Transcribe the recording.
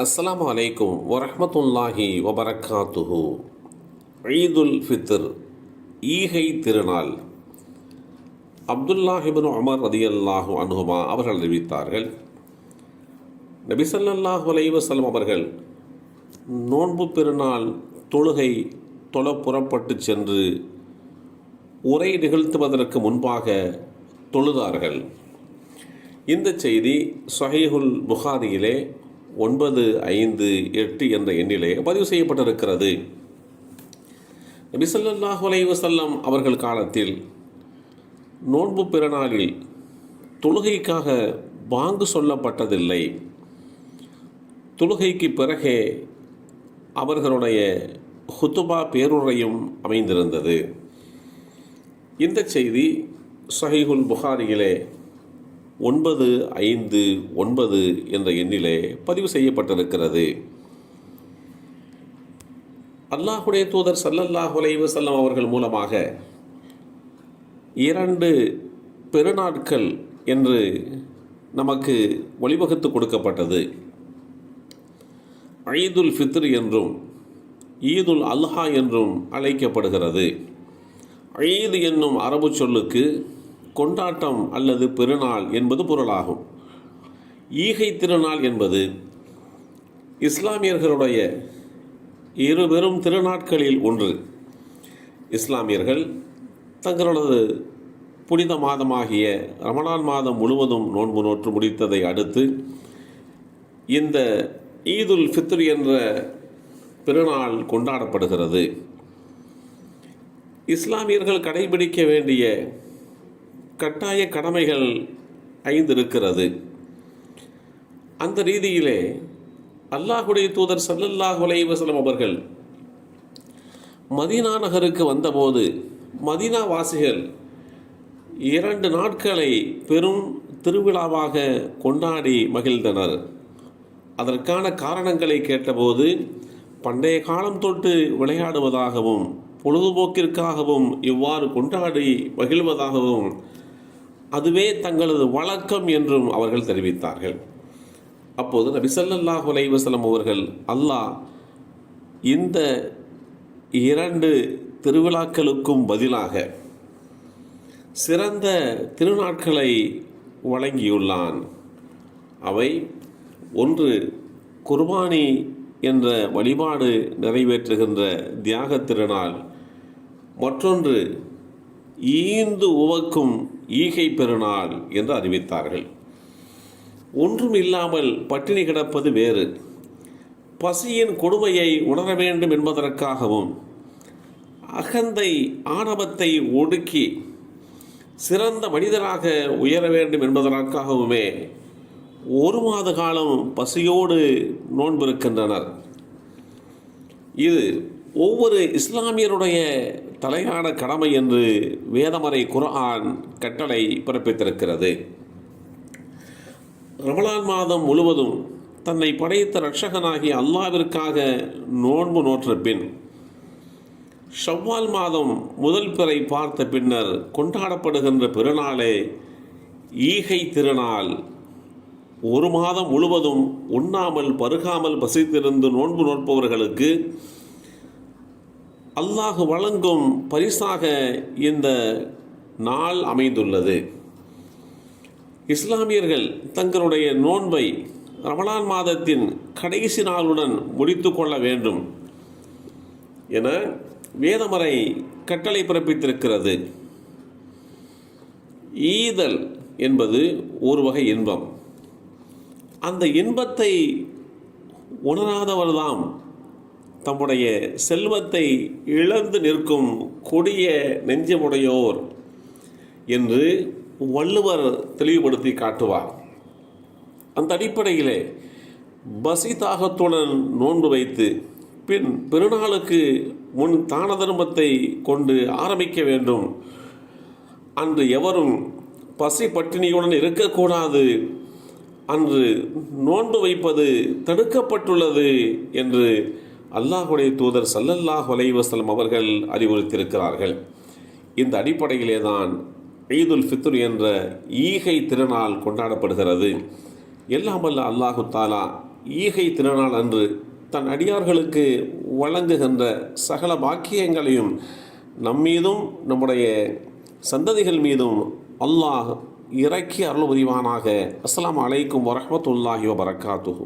அஸ்லாம் அலைக்கும் வரமத்துல்லாஹி வபரகாத்துஹு ஈதுல் ஃபித்ர் ஈகை திருநாள். அப்துல்லாஹிபின் உமர் ரதியல்லாஹு அனுகுமா அவர்கள் அறிவித்தார்கள் நபிசல்லாஹு ஸல்லல்லாஹு அவர்கள் நோன்பு பெருநாள் தொழுகை தொலை புறப்பட்டு சென்று உரை நிகழ்த்துவதற்கு முன்பாக தொழுதார்கள். இந்த செய்தி சஹீஹுல் புகாரியிலே ஒன்பது ஐந்து எட்டு என்ற எண்ணிலே பதிவு செய்யப்பட்டிருக்கிறது. நபி வசல்லம் அவர்கள் காலத்தில் நோன்பு பிறநாளில் தொழுகைக்காக பாங்கு சொல்லப்பட்டதில்லை. தொழுகைக்கு பிறகே அவர்களுடைய ஹுத்துபா பேருரையும் அமைந்திருந்தது. இந்த செய்தி சஹீஹுல் புகாரியிலே ஒன்பது ஐந்து ஒன்பது என்ற எண்ணிலே பதிவு செய்யப்பட்டிருக்கிறது. அல்லாஹுடைய தூதர் சல்லல்லாஹ் செல்லம் அவர்கள் மூலமாக இரண்டு பெருநாட்கள் என்று நமக்கு வழிவகுத்து கொடுக்கப்பட்டது. ஐதுல் ஃபித்ர் என்றும் ஈதுல் அல்ஹா என்றும் அழைக்கப்படுகிறது. ஐது என்னும் அரபு சொல்லுக்கு கொண்டாட்டம் அல்லது பெருநாள் என்பது பொருளாகும். ஈகை திருநாள் என்பது இஸ்லாமியர்களுடைய இரு பெரும் திருநாட்களில் ஒன்று. இஸ்லாமியர்கள் தங்களது புனித மாதமாகிய ரமணான் மாதம் முழுவதும் நோன்பு நோற்று முடித்ததை அடுத்து இந்த ஈதுல் ஃபித்ர் என்ற பெருநாள் கொண்டாடப்படுகிறது. இஸ்லாமியர்கள் கடைபிடிக்க வேண்டிய கட்டாய கடமைகள் ஐந்து இருக்கிறது அந்த ரீதியிலே அல்லாஹுடைய தூதர் சல்லல்லாஹ் வலைவசலம் அவர்கள் மதீனா நகருக்கு வந்தபோது மதீனா வாசிகள் இரண்டு நாட்களை பெரும் திருவிழாவாக கொண்டாடி மகிழ்ந்தனர். அதற்கான காரணங்களை கேட்டபோது பண்டைய காலம் தொட்டு விளையாடுவதாகவும் பொழுதுபோக்கிற்காகவும் இவ்வாறு கொண்டாடி மகிழ்வதாகவும் அதுவே தங்களது வழக்கம் என்றும் அவர்கள் தெரிவித்தார்கள். அப்போது நபி சல்லாஹ் அலைஹி அவர்கள் அல்லாஹ் இந்த இரண்டு திருவிழாக்களுக்கும் பதிலாக சிறந்த திருநாட்களை வழங்கியுள்ளான். அவை ஒன்று குர்பானி என்ற வழிபாடு நிறைவேற்றுகின்ற தியாக திருநாள் மற்றொன்று ஈந்து உவக்கும் ஈகை பெருநாள் என்று அறிவித்தார்கள். ஒன்றும் இல்லாமல் பட்டினி கிடப்பது வேறு. பசியின் கொடுமையை உணர வேண்டும் என்பதற்காகவும் அகந்தை ஆணவத்தை ஒடுக்கி சிறந்த மனிதராக உயர வேண்டும் என்பதற்காகவுமே ஒரு மாத காலம் பசியோடு நோன்பிருக்கின்றனர். இது ஒவ்வொரு இஸ்லாமியருடைய தலையான கடமை என்று வேதமறை குரான் கட்டளை பிறப்பித்திருக்கிறது. ரமலான் மாதம் முழுவதும் தன்னை படைத்த ரட்சகனாகிய அல்லாவிற்காக நோன்பு நோற்ற பின் ஷவ்வால் மாதம் முதல் பிறை பார்த்த பின்னர் கொண்டாடப்படுகின்ற பெருநாளே ஈகை திருநாள். ஒரு மாதம் முழுவதும் உண்ணாமல் பருகாமல் பசித்திருந்து நோன்பு நோற்பவர்களுக்கு அல்லாஹ் வழங்கும் பரிசாக இந்த நாள் அமைந்துள்ளது. இஸ்லாமியர்கள் தங்களுடைய நோன்பை ரமலான் மாதத்தின் கடைசி நாளுடன் முடித்து கொள்ள வேண்டும் என வேதமறை கட்டளை பிறப்பித்திருக்கிறது. ஈதல் என்பது ஒரு வகை இன்பம். அந்த இன்பத்தை உணராதவர்தாம் தம்முடைய செல்வத்தை இழந்து நிற்கும் கொடிய நெஞ்சமுடையோர் என்று வள்ளுவர் தெளிவுபடுத்தி காட்டுவார். அந்த அடிப்படையிலே பசி தாகத்துடன் நோன்பு வைத்து பின் பெருநாளுக்கு முன் தான தர்மத்தை கொண்டு ஆரம்பிக்க வேண்டும். அன்று எவரும் பசி பட்டினியுடன் இருக்கக்கூடாது. அன்று நோன்பு வைப்பது தடுக்கப்பட்டுள்ளது என்று அல்லாஹுடைய தூதர் சல்லல்லாஹ் அலைவசலம் அவர்கள் அறிவுறுத்தியிருக்கிறார்கள். இந்த அடிப்படையிலே தான் ஈதுல் ஃபித்ர் என்ற ஈகை திருநாள் கொண்டாடப்படுகிறது. எல்லாம் வல்ல அல்லாஹு தாலா ஈகை திருநாள் அன்று தன் அடியார்களுக்கு வழங்குகின்ற சகல பாக்கியங்களையும் நம்மீதும் நம்முடைய சந்ததிகள் மீதும் அல்லாஹ் இறக்கி அருள் புரிவானாக அஸ்ஸலாமு அலைக்கும் வரமத்துல்லாஹி வபரகாத்துஹு.